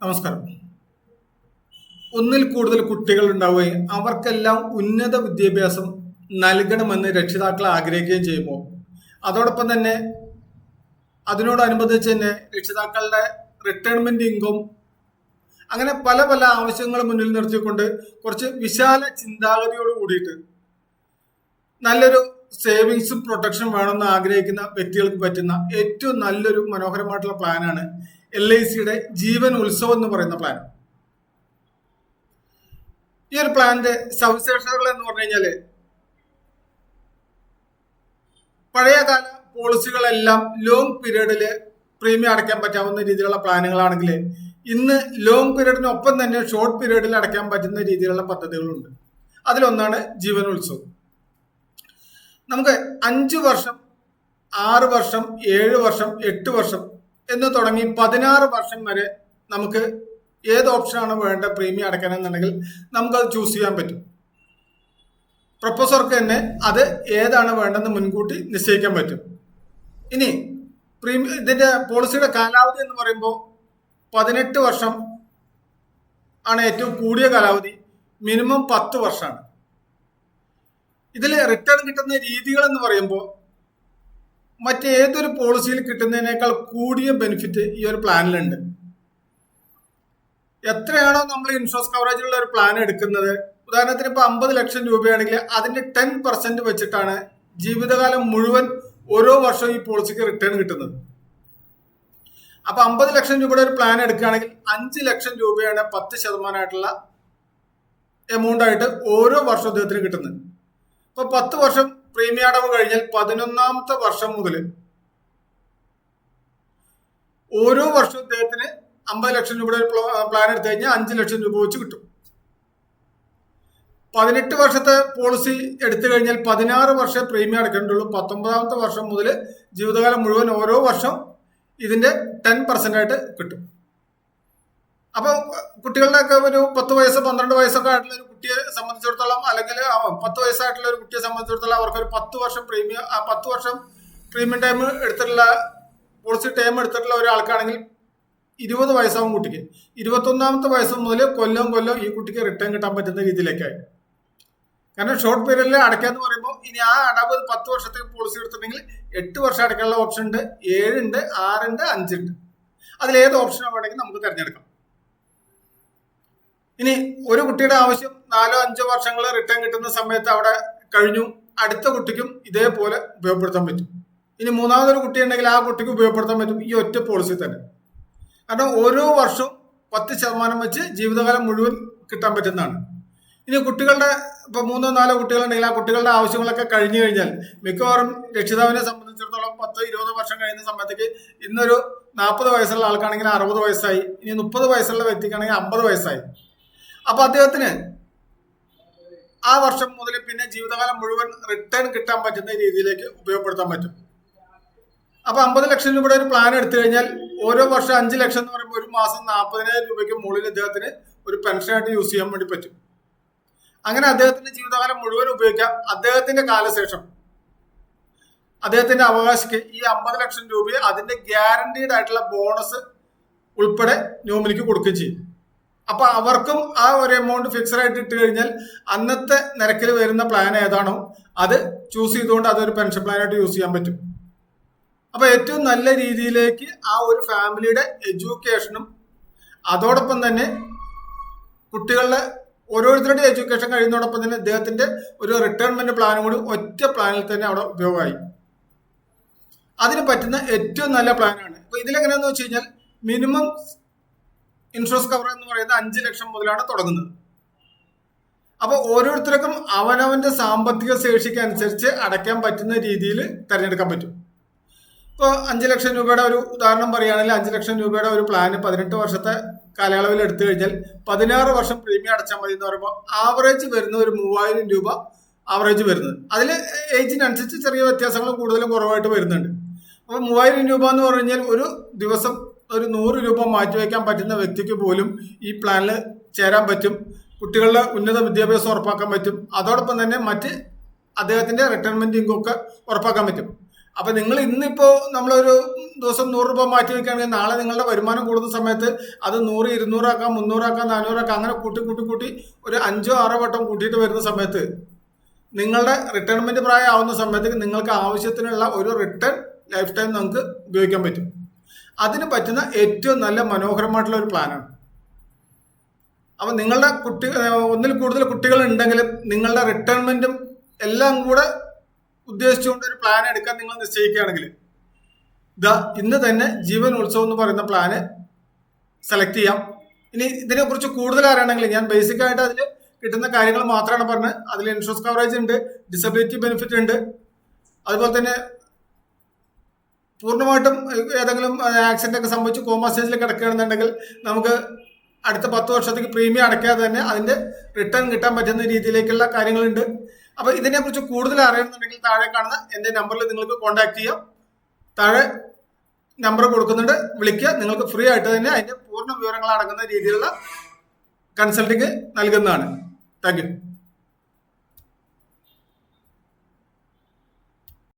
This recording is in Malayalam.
നമസ്കാരം. ഒന്നിൽ കൂടുതൽ കുട്ടികൾ ഉണ്ടാവുകയും അവർക്കെല്ലാം ഉന്നത വിദ്യാഭ്യാസം നൽകണമെന്ന് രക്ഷിതാക്കൾ ആഗ്രഹിക്കുകയും ചെയ്യുമ്പോൾ അതോടൊപ്പം തന്നെ അതിനോടനുബന്ധിച്ച് തന്നെ രക്ഷിതാക്കളുടെ റിട്ടയർമെന്റ് ഇൻകം അങ്ങനെ പല പല ആവശ്യങ്ങൾ മുന്നിൽ നിർത്തിക്കൊണ്ട് കുറച്ച് വിശാല ചിന്താഗതിയോട് കൂടിയിട്ട് നല്ലൊരു സേവിങ്സും പ്രൊട്ടക്ഷനും വേണമെന്ന് ആഗ്രഹിക്കുന്ന വ്യക്തികൾക്ക് പറ്റുന്ന ഏറ്റവും നല്ലൊരു മനോഹരമായിട്ടുള്ള പ്ലാനാണ് എൽ ഐ സിയുടെ ജീവൻ ഉത്സവം എന്ന് പറയുന്ന പ്ലാൻ ഈ ഒരു പ്ലാന്റെ സവിശേഷതകൾ എന്ന് പറഞ്ഞു കഴിഞ്ഞാൽ പഴയകാല പോളിസികളെല്ലാം ലോങ് പീരീഡിൽ പ്രീമിയം അടയ്ക്കാൻ പറ്റാവുന്ന രീതിയിലുള്ള പ്ലാനുകളാണെങ്കിൽ ഇന്ന് ലോങ് പീരീഡിനൊപ്പം തന്നെ ഷോർട്ട് പീരീഡിൽ അടയ്ക്കാൻ പറ്റുന്ന രീതിയിലുള്ള പദ്ധതികളുണ്ട്. അതിലൊന്നാണ് ജീവൻ ഉത്സവം. നമുക്ക് അഞ്ച് വർഷം ആറ് വർഷം ഏഴ് വർഷം എട്ട് വർഷം എന്ന് തുടങ്ങി പതിനാറ് വർഷം വരെ നമുക്ക് ഏത് ഓപ്ഷനാണ് വേണ്ട പ്രീമിയം അടയ്ക്കണമെന്നുണ്ടെങ്കിൽ നമുക്കത് ചൂസ് ചെയ്യാൻ പറ്റും. പ്രൊഫസർക്ക് തന്നെ അത് ഏതാണ് വേണ്ടെന്ന് മുൻകൂട്ടി നിശ്ചയിക്കാൻ പറ്റും. ഇനി പ്രീമിയം ഇതിന്റെ പോളിസിയുടെ കാലാവധി എന്ന് പറയുമ്പോൾ പതിനെട്ട് വർഷം ആണ് ഏറ്റവും കൂടിയ കാലാവധി. മിനിമം പത്ത് വർഷമാണ്. ഇതിൽ റിട്ടേൺ കിട്ടുന്ന രീതികൾ എന്ന് പറയുമ്പോൾ മറ്റേതൊരു പോളിസിയിൽ കിട്ടുന്നതിനേക്കാൾ കൂടിയ ബെനിഫിറ്റ് ഈ ഒരു പ്ലാനിലുണ്ട് എത്രയാണോ നമ്മൾ ഇൻഷുറൻസ് കവറേജിലുള്ള ഒരു പ്ലാൻ എടുക്കുന്നത്? ഉദാഹരണത്തിന് ഇപ്പൊ അമ്പത് ലക്ഷം രൂപയാണെങ്കിൽ അതിന്റെ ടെൻ പെർസെന്റ് വെച്ചിട്ടാണ് ജീവിതകാലം മുഴുവൻ ഓരോ വർഷവും ഈ പോളിസിക്ക് റിട്ടേൺ കിട്ടുന്നത്. അപ്പൊ അമ്പത് ലക്ഷം രൂപയുടെ ഒരു പ്ലാൻ എടുക്കുകയാണെങ്കിൽ അഞ്ച് ലക്ഷം രൂപയാണ് പത്ത് ശതമാനമായിട്ടുള്ള എമൗണ്ട് ആയിട്ട് ഓരോ വർഷവും അദ്ദേഹത്തിന് കിട്ടുന്നത്. ഇപ്പൊ പത്ത് വർഷം പ്രീമിയം അടവ് കഴിഞ്ഞാൽ പതിനൊന്നാമത്തെ വർഷം മുതൽ ഓരോ വർഷവും അദ്ദേഹത്തിന് അമ്പത് ലക്ഷം രൂപയുടെ പ്ലാൻ എടുത്തു കഴിഞ്ഞാൽ അഞ്ച് ലക്ഷം രൂപ വെച്ച് കിട്ടും. പതിനെട്ട് വർഷത്തെ പോളിസി എടുത്തു കഴിഞ്ഞാൽ പതിനാറ് വർഷം പ്രീമിയം അടക്കേണ്ടുള്ളൂ പത്തൊമ്പതാമത്തെ വർഷം മുതൽ ജീവിതകാലം മുഴുവൻ ഓരോ വർഷം ഇതിന്റെ ടെൻ പെർസെന്റ് ആയിട്ട് കിട്ടും. അപ്പൊ കുട്ടികളുടെ ഒക്കെ ഒരു പത്ത് വയസ്സ് പന്ത്രണ്ട് വയസ്സൊക്കെ ആയിട്ടുള്ള ഒരു കുട്ടിയെ സംബന്ധിച്ചിടത്തോളം അല്ലെങ്കിൽ പത്ത് വയസ്സായിട്ടുള്ള ഒരു കുട്ടിയെ സംബന്ധിച്ചിടത്തോളം അവർക്ക് ഒരു പത്ത് വർഷം പ്രീമിയം ആ പത്ത് വർഷം പ്രീമിയം ടൈം എടുത്തിട്ടുള്ള പോളിസി ടൈം എടുത്തിട്ടുള്ള ഒരാൾക്കാണെങ്കിൽ ഇരുപത് വയസ്സാവും കുട്ടിക്ക്. ഇരുപത്തൊന്നാമത്തെ വയസ്സ് മുതൽ കൊല്ലം കൊല്ലം ഈ കുട്ടിക്ക് റിട്ടേൺ കിട്ടാൻ പറ്റുന്ന രീതിയിലേക്കായി. കാരണം ഷോർട്ട് പീരീഡിൽ എന്ന് പറയുമ്പോൾ ഇനി ആ അടവ് പത്ത് വർഷത്തേക്ക് പോളിസി എടുത്തിട്ടുണ്ടെങ്കിൽ എട്ട് വർഷം അടയ്ക്കാനുള്ള ഓപ്ഷൻ ഉണ്ട് ഏഴുണ്ട് ആറുണ്ട് അഞ്ചുണ്ട് അതിലേത് ഓപ്ഷൻ വേണമെങ്കിൽ നമുക്ക് തിരഞ്ഞെടുക്കാം. ഇനി ഒരു കുട്ടിയുടെ ആവശ്യം നാലോ അഞ്ചോ വർഷങ്ങൾ റിട്ടേൺ കിട്ടുന്ന സമയത്ത് അവിടെ കഴിഞ്ഞു. അടുത്ത കുട്ടിക്കും ഇതേപോലെ ഉപയോഗപ്പെടുത്താൻ പറ്റും. ഇനി മൂന്നാമതൊരു കുട്ടി ഉണ്ടെങ്കിൽ ആ കുട്ടിക്ക് ഉപയോഗപ്പെടുത്താൻ പറ്റും ഈ ഒറ്റ പോളിസി തന്നെ. കാരണം ഓരോ വർഷവും പത്ത് ശതമാനം വെച്ച് ജീവിതകാലം മുഴുവൻ കിട്ടാൻ പറ്റുന്നതാണ്. ഇനി കുട്ടികളുടെ ഇപ്പൊ മൂന്നോ നാലോ കുട്ടികളുണ്ടെങ്കിൽ ആ കുട്ടികളുടെ ആവശ്യങ്ങളൊക്കെ കഴിഞ്ഞു കഴിഞ്ഞാൽ മിക്കവാറും രക്ഷിതാവിനെ സംബന്ധിച്ചിടത്തോളം പത്തോ ഇരുപതോ വർഷം കഴിയുന്ന സമയത്തേക്ക് ഇന്നൊരു നാൽപ്പത് വയസ്സുള്ള ആൾക്കാണെങ്കിൽ അറുപത് വയസ്സായി. ഇനി മുപ്പത് വയസ്സുള്ള വ്യക്തിക്കാണെങ്കിൽ അമ്പത് വയസ്സായി. അപ്പൊ അദ്ദേഹത്തിന് ആ വർഷം മുതൽ പിന്നെ ജീവിതകാലം മുഴുവൻ റിട്ടേൺ കിട്ടാൻ പറ്റുന്ന രീതിയിലേക്ക് ഉപയോഗപ്പെടുത്താൻ പറ്റും. അപ്പൊ അമ്പത് ലക്ഷം രൂപയുടെ ഒരു പ്ലാൻ എടുത്തു കഴിഞ്ഞാൽ ഓരോ വർഷം അഞ്ച് ലക്ഷം എന്ന് പറയുമ്പോൾ ഒരു മാസം നാൽപ്പതിനായിരം രൂപയ്ക്ക് മുകളിൽ അദ്ദേഹത്തിന് ഒരു പെൻഷനായിട്ട് യൂസ് ചെയ്യാൻ വേണ്ടി പറ്റും. അങ്ങനെ അദ്ദേഹത്തിന്റെ ജീവിതകാലം മുഴുവൻ ഉപയോഗിക്കാം. അദ്ദേഹത്തിന്റെ കാലശേഷം അദ്ദേഹത്തിന്റെ അവകാശിക്ക് ഈ അമ്പത് ലക്ഷം രൂപയെ അതിന്റെ ഗ്യാരണ്ടീഡ് ആയിട്ടുള്ള ബോണസ് ഉൾപ്പെടെ നോമിനിക്ക് കൊടുക്കുകയും ചെയ്യും. അപ്പൊ അവർക്കും ആ ഒരു എമൗണ്ട് ഫിക്സഡ് ആയിട്ട് ഇട്ട് കഴിഞ്ഞാൽ അന്നത്തെ നിരക്കിൽ വരുന്ന പ്ലാൻ ഏതാണോ അത് ചൂസ് ചെയ്തുകൊണ്ട് അതൊരു പെൻഷൻ പ്ലാനായിട്ട് യൂസ് ചെയ്യാൻ പറ്റും. അപ്പൊ ഏറ്റവും നല്ല രീതിയിലേക്ക് ആ ഒരു ഫാമിലിയുടെ എഡ്യൂക്കേഷനും അതോടൊപ്പം തന്നെ കുട്ടികളുടെ ഓരോരുത്തരുടെ എഡ്യൂക്കേഷൻ കഴിയുന്നതോടൊപ്പം തന്നെ അദ്ദേഹത്തിന്റെ ഒരു റിട്ടയർമെന്റ് പ്ലാനും കൂടി ഒറ്റ പ്ലാനിൽ തന്നെ അവിടെ ഉപയോഗമായി. അതിന് പറ്റുന്ന ഏറ്റവും നല്ല പ്ലാനാണ് അപ്പൊ ഇതിലെങ്ങനെയാന്ന് വെച്ച് കഴിഞ്ഞാൽ മിനിമം ഇൻഷുറൻസ് കവർ എന്ന് പറയുന്നത് അഞ്ച് ലക്ഷം മുതലാണ് തുടങ്ങുന്നത്. അപ്പൊ ഓരോരുത്തർക്കും അവനവന്റെ സാമ്പത്തിക ശേഷിക്ക് അനുസരിച്ച് അടയ്ക്കാൻ പറ്റുന്ന രീതിയിൽ തിരഞ്ഞെടുക്കാൻ പറ്റും. ഇപ്പോൾ അഞ്ച് ലക്ഷം രൂപയുടെ ഒരു ഉദാഹരണം പറയുകയാണെങ്കിൽ അഞ്ച് ലക്ഷം രൂപയുടെ ഒരു പ്ലാന് പതിനെട്ട് വർഷത്തെ കാലയളവിൽ എടുത്തു കഴിഞ്ഞാൽ പതിനാറ് വർഷം പ്രീമിയം അടച്ചാൽ മതി എന്ന് പറയുമ്പോൾ ആവറേജ് വരുന്ന ഒരു മൂവായിരം രൂപ ആവറേജ് വരുന്നത്. അതിൽ ഏജിനനുസരിച്ച് ചെറിയ വ്യത്യാസങ്ങൾ കൂടുതലും കുറവായിട്ട് വരുന്നുണ്ട്. അപ്പോൾ മൂവായിരം രൂപ എന്ന് പറഞ്ഞു കഴിഞ്ഞാൽ ഒരു ദിവസം ഒരു നൂറ് രൂപ മാറ്റിവെക്കാൻ പറ്റുന്ന വ്യക്തിക്ക് പോലും ഈ പ്ലാനിൽ ചേരാൻ പറ്റും. കുട്ടികളുടെ ഉന്നത വിദ്യാഭ്യാസം ഉറപ്പാക്കാൻ പറ്റും. അതോടൊപ്പം തന്നെ മറ്റ് അദ്ദേഹത്തിന്റെ റിട്ടയർമെന്റ് ഇൻകം ഒക്കെ ഉറപ്പാക്കാൻ പറ്റും. അപ്പൊ നിങ്ങൾ ഇന്നിപ്പോ നമ്മളൊരു ദിവസം നൂറ് രൂപ മാറ്റി വെക്കുകയാണെങ്കിൽ നാളെ നിങ്ങളുടെ വരുമാനം കൂടുന്ന സമയത്ത് അത് നൂറ് ഇരുന്നൂറാക്കാം മുന്നൂറാക്കാം നാനൂറാക്കാം അങ്ങനെ കൂട്ടി കൂട്ടി കൂട്ടി ഒരു അഞ്ചോ ആറോ വട്ടം കൂട്ടിയിട്ട് വരുന്ന സമയത്ത് നിങ്ങളുടെ റിട്ടയർമെന്റ് പ്രായം ആവുന്ന സമയത്ത് നിങ്ങൾക്ക് ആവശ്യത്തിനുള്ള ഒരു റിട്ടേൺ ലൈഫ് ടൈം നമുക്ക് ഉപയോഗിക്കാൻ പറ്റും. അതിന് പറ്റുന്ന ഏറ്റവും നല്ല മനോഹരമായിട്ടുള്ള ഒരു പ്ലാനാണ്. അപ്പം നിങ്ങളുടെ കുട്ടി ഒന്നിൽ കൂടുതൽ കുട്ടികൾ ഉണ്ടെങ്കിലും നിങ്ങളുടെ റിട്ടയർമെന്റും എല്ലാം കൂടെ ഉദ്ദേശിച്ചുകൊണ്ട് ഒരു പ്ലാൻ എടുക്കാൻ നിങ്ങൾ നിശ്ചയിക്കുകയാണെങ്കിൽ ഇതാ ഇന്ന് തന്നെ ജീവൻ ഉത്സവം എന്ന് പറയുന്ന പ്ലാന് സെലക്ട് ചെയ്യാം. ഇനി ഇതിനെക്കുറിച്ച് കൂടുതൽ അറിയണമെങ്കിൽ ഞാൻ ബേസിക് ആയിട്ട് അതിൽ കിട്ടുന്ന കാര്യങ്ങൾ മാത്രമാണ് പറഞ്ഞത്. അതിൽ ഇൻഷുറൻസ് കവറേജ് ഉണ്ട് ഡിസബിലിറ്റി ബെനിഫിറ്റ് ഉണ്ട്. അതുപോലെ തന്നെ പൂർണമായിട്ടും ഏതെങ്കിലും ആക്സിഡന്റ് ഒക്കെ സംഭവിച്ച് കോമ സ്റ്റേജിൽ കിടക്കുകയാണെന്നുണ്ടെങ്കിൽ നമുക്ക് അടുത്ത പത്ത് വർഷത്തേക്ക് പ്രീമിയം അടയ്ക്കാതെ തന്നെ അതിന്റെ റിട്ടേൺ കിട്ടാൻ പറ്റുന്ന രീതിയിലേക്കുള്ള കാര്യങ്ങളുണ്ട്. അപ്പോൾ ഇതിനെക്കുറിച്ച് കൂടുതൽ അറിയണമെന്നുണ്ടെങ്കിൽ താഴെ കാണുന്ന എന്റെ നമ്പറിൽ നിങ്ങൾക്ക് കോൺടാക്ട് ചെയ്യാം. താഴെ നമ്പർ കൊടുക്കുന്നുണ്ട്. വിളിക്കുക. നിങ്ങൾക്ക് ഫ്രീ ആയിട്ട് തന്നെ അതിന്റെ പൂർണ വിവരങ്ങൾ അടങ്ങുന്ന രീതിയിലുള്ള കൺസൾട്ടിങ് നൽകുന്നതാണ്. താങ്ക്